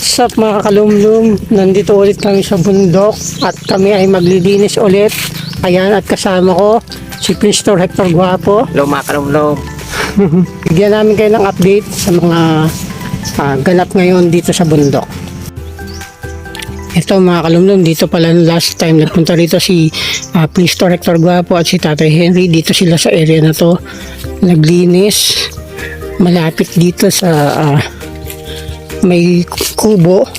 What's up mga kalumlum? Nandito ulit kami sa bundok at kami ay maglilinis ulit. Ayan at kasama ko si Prince Tor Hector Guapo. Hello mga kalumlom. Bigyan namin kayo ng update sa mga ah, ganap ngayon dito sa bundok. Ito mga kalumlum, dito pala last time nagpunta rito si uh, Prince Tor Hector Guapo at si Tatay Henry. Dito sila sa area na to. Naglinis. Malapit dito sa ah, may kubo.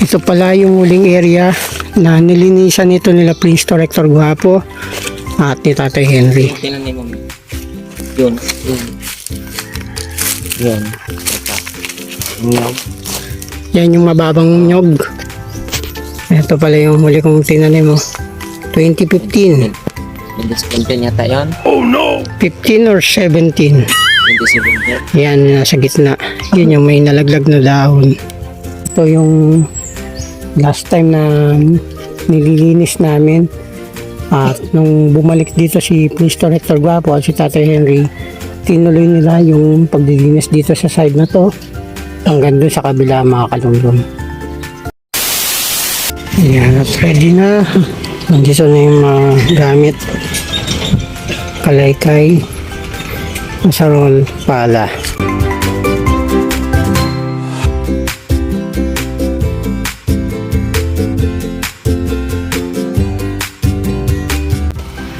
Ito pala yung huling area na nilinisan nito nila Prince Director Guapo at ni Tatay Henry. Yun. Yun. Yun. Yan yung mababang nyog. Ito pala yung huli kong tinanim mo. 2015. Hindi 17 yata yun. 15 or 17. 27 yun. Yan, nasa gitna. Yun yung may nalaglag na dahon. Ito yung last time na nililinis namin. At nung bumalik dito si Prince Director Guapo at si Tatay Henry, tinuloy nila yung paglilinis dito sa side na to hanggang dun sa kabila mga kalunggong. Yan, at ready na. Nandito na yung mga gamit. Kalaykay, masarol, pala.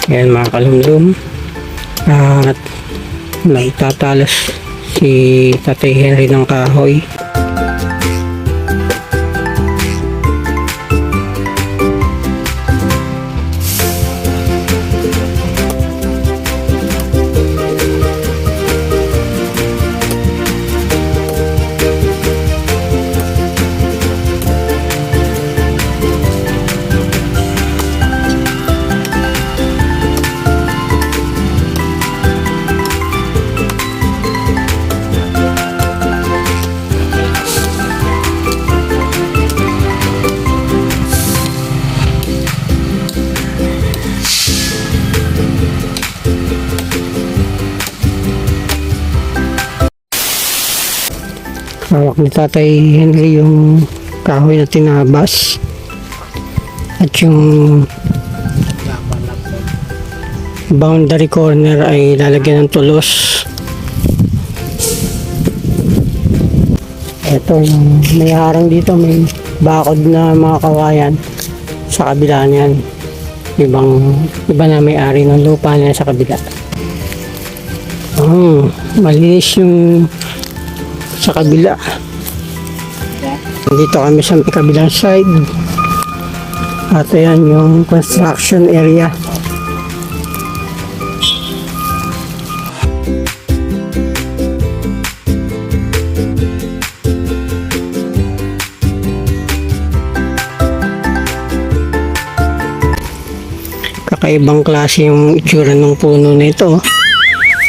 Yan mga kalumlum. At naitatalas si Tatay Henry ng kahoy. Hawak ni Tatay Henry yung kahoy na tinabas. At yung boundary corner ay lalagyan ng tulos. Ito yung may harang dito, may bakod na mga kawayan sa kabila niyan. Ibang, iba na may-ari ng lupa niya sa kabila. Oh, malinis yung sa kabila. Dito kami sa kabilang side. At ayan yung construction area. Kakaibang klase yung itsura ng puno nito.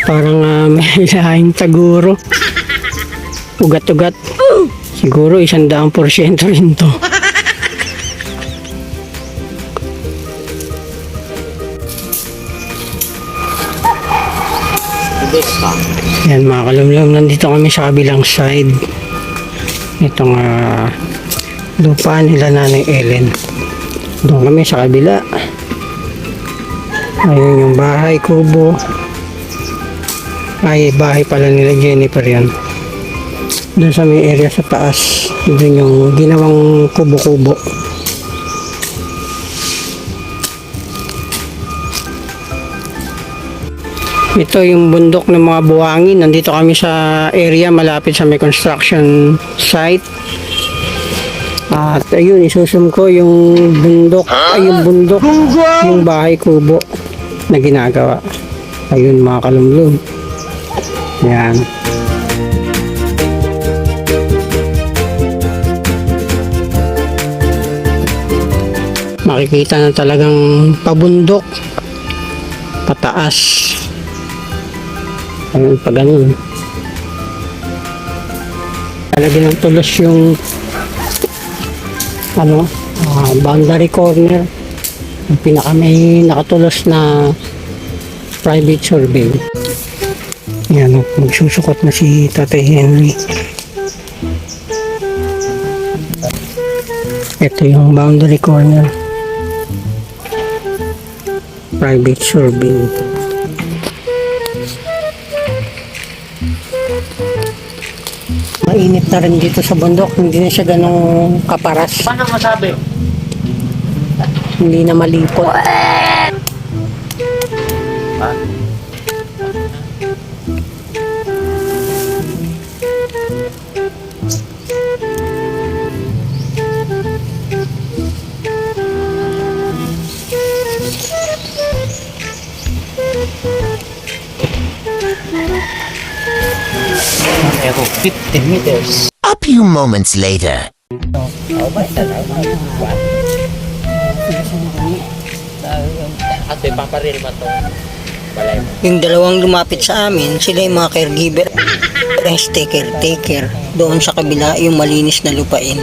Parang ah, may lahing taguro. Ugat-ugat. Siguro isang daang porsyento rin to. Yan mga kalumlum, nandito kami sa kabilang side. Itong ah, lupa nila nanay Ellen. Doon kami sa kabila. Ayun yung bahay, kubo. Ay, bahay pala nila Jennifer yan. Doon sa may area sa taas. Doon yung ginawang kubo-kubo. Ito yung bundok ng mga buwangin. Nandito kami sa area malapit sa may construction site. At ayun, isusum ko yung bundok, ay yung bundok, yung bahay kubo na ginagawa. Ayun mga kalumlum. Yan. Makikita na talagang pabundok, pataas. Ayun, pa ganun. Talagyan ng tulos yung ano, ah, boundary corner Yung pinaka may nakatulos na private survey. Yan, oh, magsusukot na si Tatay Henry. Ito yung boundary corner. Private survey. Mainit na rin dito sa bundok. Hindi na siya ganong kaparas. Paano masabi? Hindi na malipot. Pero 50 meters. A few moments later. Ate, paparil mo to. Yung dalawang lumapit sa amin, sila yung mga caregiver. Ang sticker taker. Doon sa kabila, yung malinis na lupain.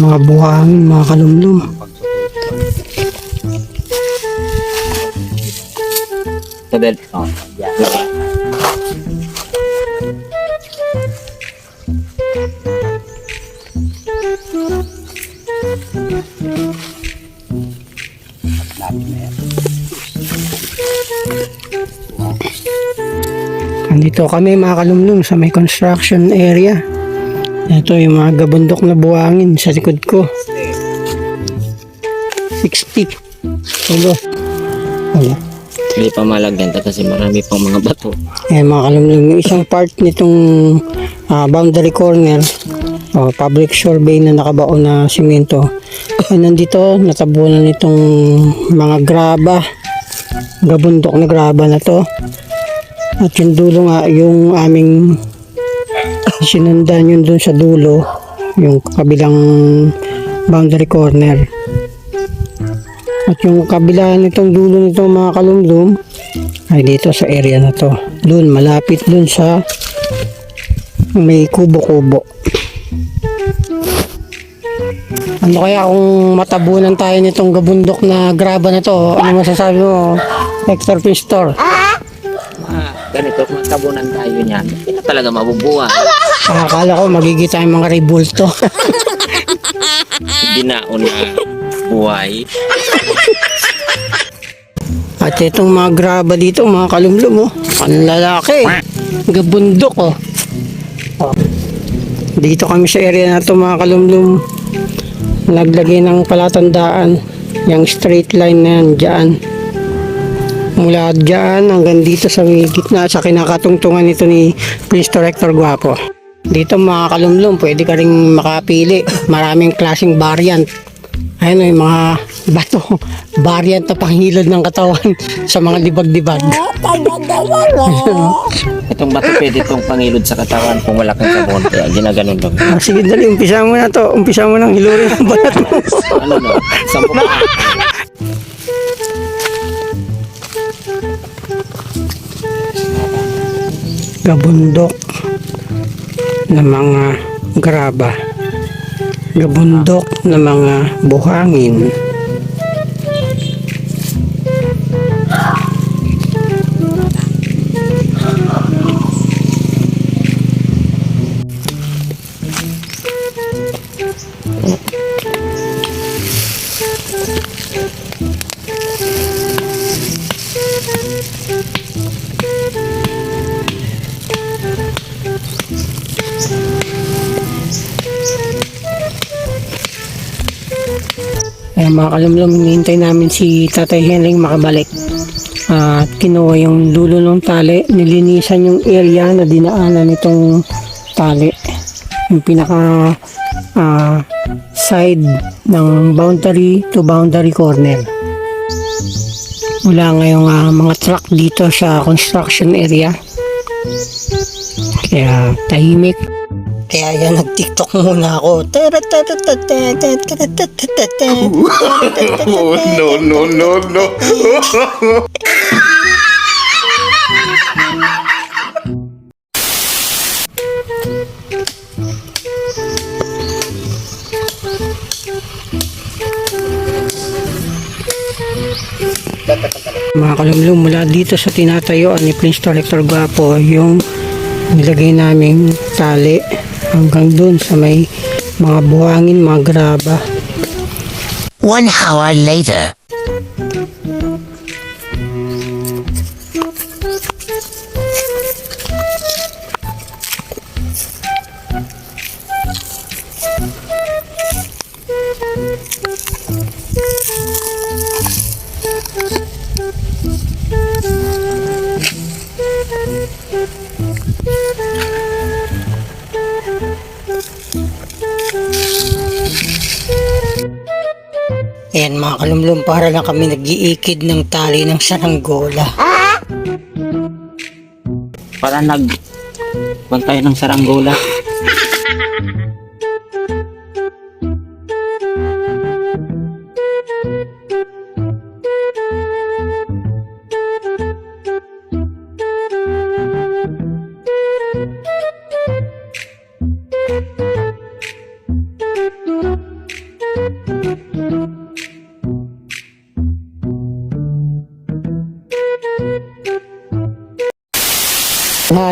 Mga buhangin, mga kalumlum. Sa belt. Oh, yeah. Nandito kami mga kalumlum sa may construction area. Ito yung mga gabundok na buhangin sa likod ko. 60. Ulo. Ulo. Hindi pa malagyan ta kasi marami pang mga bato. Eh mga kalumlum, yung isang part nitong ah, boundary corner, oh, public survey na nakabaon na simento. Eh, nandito, natabunan nitong mga graba. Gabundok na graba na to. At yung dulo nga, yung aming sinundan yun dun sa dulo, yung kabilang boundary corner. At yung kabila nitong dulo nitong mga kalumlum, ay dito sa area na to. Doon, malapit doon sa may kubo-kubo. Ano kaya kung matabunan tayo nitong gabundok na graba na to? Ano masasabi mo, Hector Pistor? Ah, ganito, kung tabunan tayo niyan, hindi talaga mabubuhay. Ah, Akala ko magigita yung mga rebulto. Binaon na buhay. At itong mga graba dito, mga kalumlum, oh. Ang lalaki. Gabundok, oh. oh. Dito kami sa area na to, mga kalumlum. Naglagay ng palatandaan. Yung straight line na yan, dyan. Mula dyan hanggang dito sa may gitna sa kinakatungtungan nito ni Prince Director Guapo. Dito mga kalumlum, pwede ka rin makapili. Maraming klaseng variant. Ayun yung mga bato, variant na panghilod ng katawan sa mga libag-libag. Itong bato pwede itong pangilod sa katawan kung wala kang sabon. Kaya ginaganon lang. Ah, sige, dali, umpisa mo na to. Umpisa mo nang hilurin ang balat mo. Ano no? Sampo pa. Gabundok na mga graba. Gabundok na mga buhangin. Mga kalumlum, hinihintay namin si Tatay Henry makabalik. At kinuha yung dulo ng tali, nilinisan yung area na dinaanan nitong tali. Yung pinaka ah, side ng boundary to boundary corner. Wala ngayong ah, mga truck dito sa construction area. Kaya tahimik. Kaya yan, nag-tiktok muna ako. Oh, no, no, no, no. Mga kalumlum, mula dito sa tinatayuan ni Prince Director Guapo, yung nilagay naming tali hanggang dun sa may mga buhangin, mga graba. One hour later. Kalumlum, para lang kami nag-iikid ng tali ng saranggola. Para nag... Kuhan tayo ng saranggola.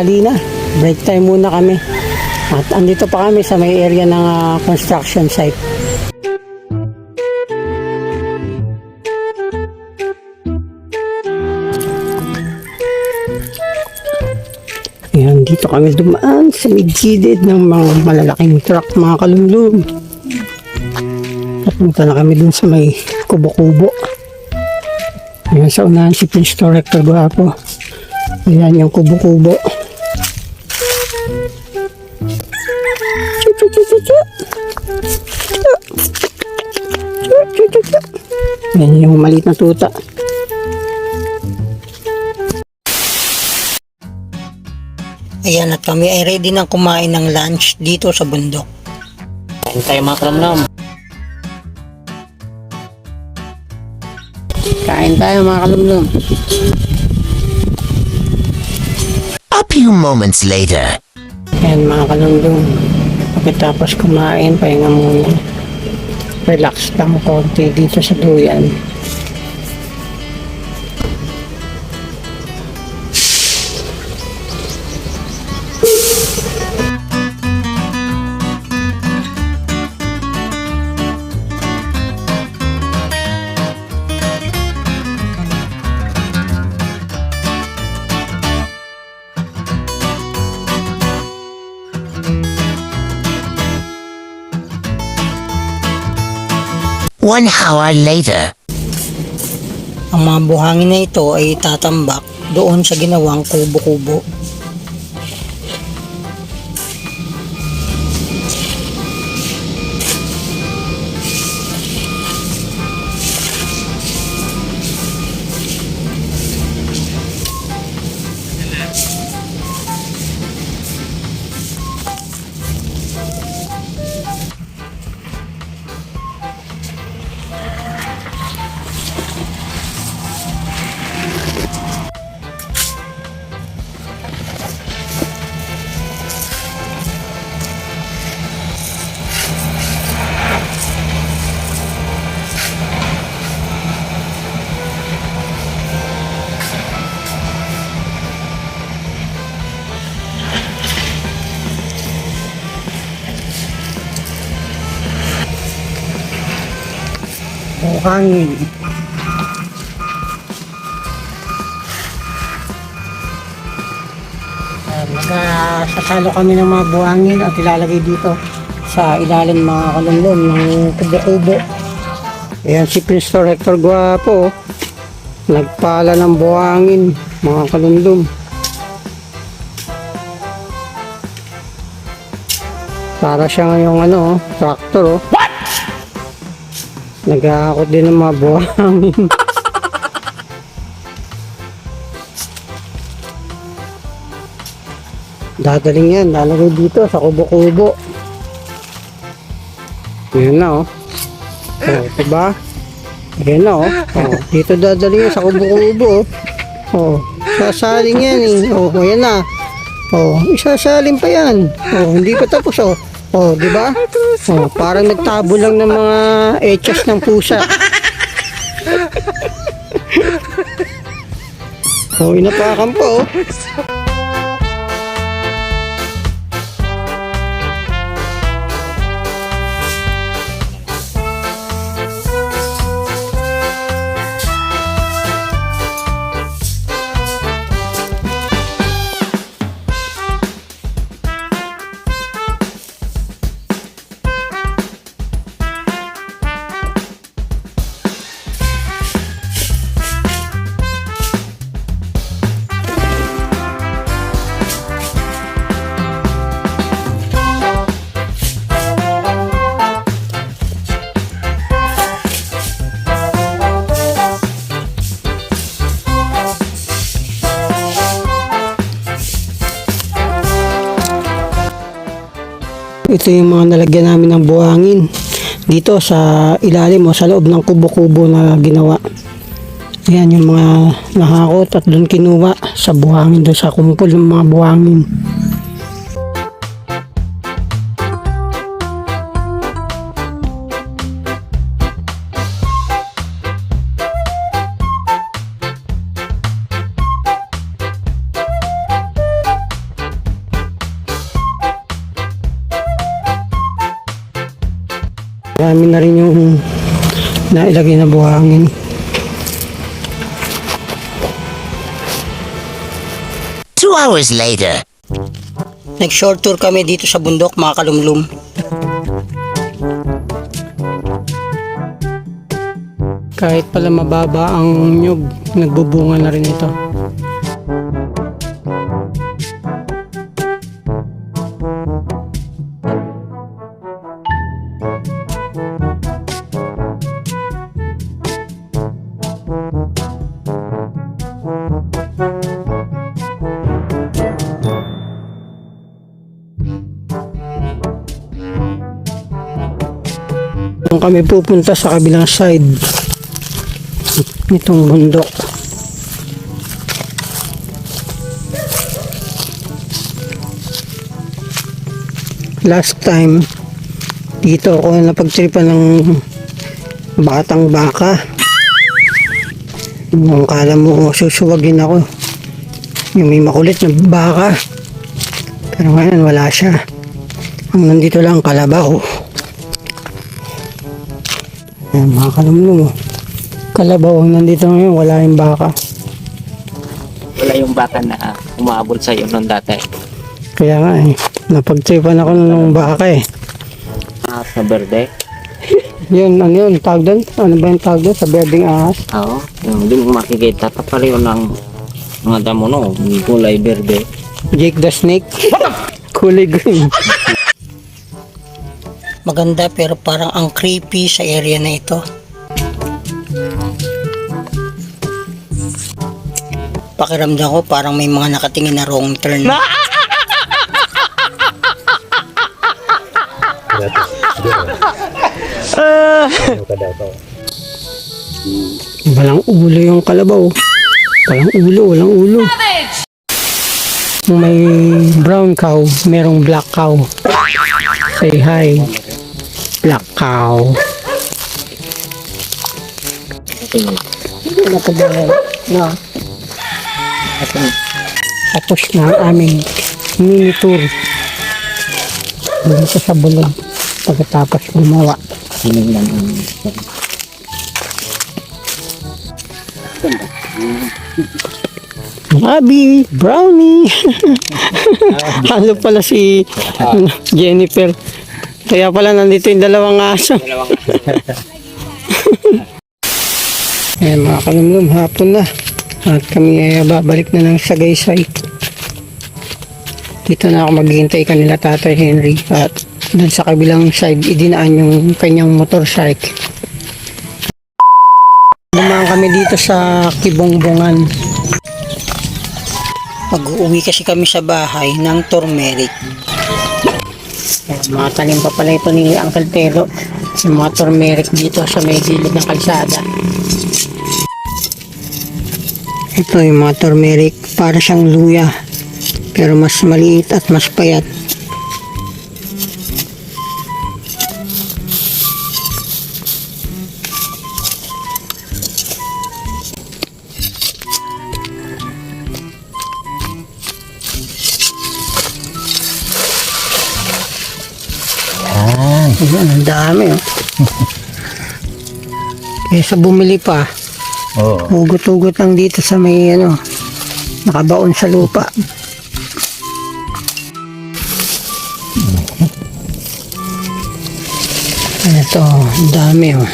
Hali na, break time muna kami. At andito pa kami sa may area ng ah, construction site. Ayan, dito kami dumaan sa midgided ng mga malalaking truck mga kalumlum. Napunta na kami dun sa may kubo-kubo. Ayan, sa unahan si Prince Director Guapo. Ayan yung kubo-kubo. Ayan yung maliit na tuta. Ayan at kami ay ready na kumain ng lunch dito sa bundok. Kain tayo mga kalamlam. Kain tayo mga kalumlum. A few moments later. Ayan mga kalundong. Pagkatapos kumain, pahinga muna. Relax lang konti dito sa duyan. One hour later. Ang mga buhangin na ito ay tatambak doon sa ginawang kubo-kubo. o hangin. Magsasalo kami ng mga buhangin at ilalagay dito sa ilalim mga kalunlon ng kubo-kubo. Ayan si Pastor Hector Guapo. Nagpala ng buhangin mga kalunlon. Para siya ngayong ano, tractor oh. Nag-aakot din ng mga buhangin. Dadaling yan, lalagay dito sa kubo-kubo. Yan na oh. Oh, diba? Yan na oh. oh dito dadaling yan sa kubo-kubo oh. Oh, sasaling yan eh. Oh, yan na. Oh, isasalin pa yan. Oh, hindi pa tapos oh. Oh, di ba? Oh, parang nagtabo lang ng mga etchas ng pusa. oh, inapakan pa oh. Ito yung mga nalagyan namin ng buhangin dito sa ilalim o sa loob ng kubo-kubo na ginawa. Ayan yung mga nahakot at doon kinuha sa buhangin doon sa kumpul yung mga buhangin. Nailagay na buhangin. Two hours later. Nag-short tour kami dito sa bundok mga kalumlum. Kahit pala mababa ang nyug, nagbubunga na rin ito. Kung kami pupunta sa kabilang side nitong bundok. Last time, dito ako napagtripan ng batang baka. Yung kala mo susuwagin ako. Yung may makulit na baka. Pero ngayon wala siya. Ang nandito lang kalabaw. Ayan, mga kalumlum. Kalabaw ang nandito ngayon, wala yung baka. Wala yung baka na umabol sa'yo noon dati. Kaya nga eh, napagtripan ako ng baka eh. Ah, sa berde. Yun, ano yun, tawag doon? Ano ba yung tawag doon sa berdeng ahas? Oo. Yung hindi mo makikita. Papareho ng mga damo no. Kulay berde. Jake the Snake. Kulay green. Maganda pero parang ang creepy sa area na ito. Pakiramdam ko parang may mga nakatingin na wrong turn. Walang ulo yung kalabaw. Walang ulo, walang ulo. May brown cow, merong black cow. Say hi. Black cow. Ano? No. Tapos na ang aming mini tour. Dito sa bulog. Pagkatapos gumawa. Sinignan ang Abby, Brownie. Halo pala si ano, Jennifer. Kaya pala nandito yung dalawang aso. Dalawang Eh mga kalumlum, hapon na. At kami ay babalik na ng Sagaysay. Dito na ako maghihintay kanila Tatay Henry. At dun sa kabilang side, idinaan yung kanyang motorcycle. Dumaan kami dito sa Kibongbongan. Pag-uwi kasi kami sa bahay ng turmeric. Ayan, mga tanim pa pala ito ni Uncle Telo. Yung mga turmeric dito sa may gilid ng kalsada. Ito yung mga turmeric. Para siyang luya. Pero mas maliit at mas payat. Dami oh. Kesa bumili pa. Oo. Hugot-hugot lang dito sa may ano, nakabaon sa lupa. Ito, ang dami oh.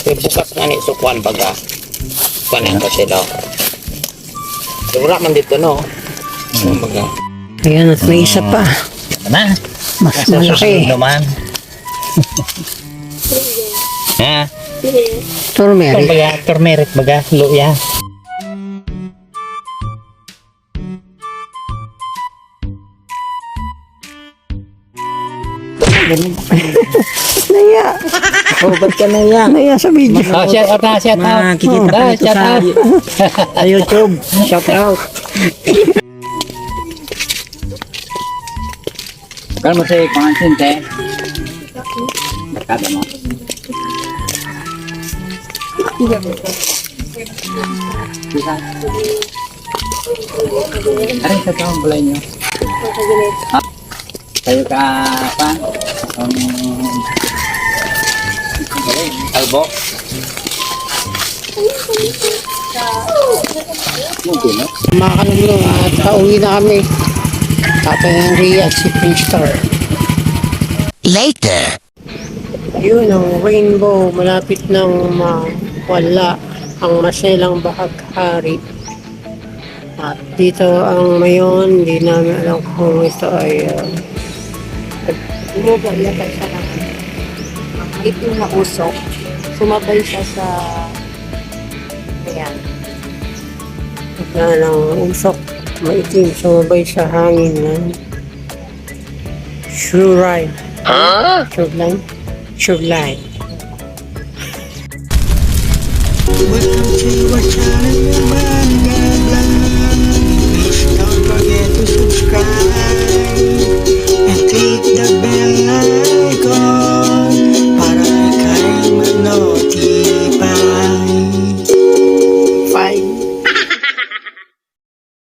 Kaya bukas nga ni Sukwan baga. Kuan ko sila. Wala man dito no. Baga. Ayan, at may isa pa. Na. Mas malaki. naman. ha? Turmeric. baga, turmeric baga, luya. Naya. Oh, ba't ka na yan? Naya sa video. Oh, shout out na, shout out. Makikita shout out. Sa YouTube. Shout out. Kalau mo sa pangansin, te. Barkada mo. Ano sa taong bulay nyo? Ha? Kayo ka pa? Um, albo? Mungkin, no? Mga kalulong at pauwi na kami. Tatay Henry at si Prince Star. Later. Yun ang rainbow. Malapit nang mawala ang maselang bahaghari. At dito ang mayon, hindi namin alam kung ito ay uh, Bumaba yata siya ng itim na usok sumabay siya sa ayan. Bigla ng usok maitim. Sumabay sa hangin ng shoreline huh? shoreline shoreline Welcome to my channel, Don't forget to subscribe and click the bell icon. Illuminati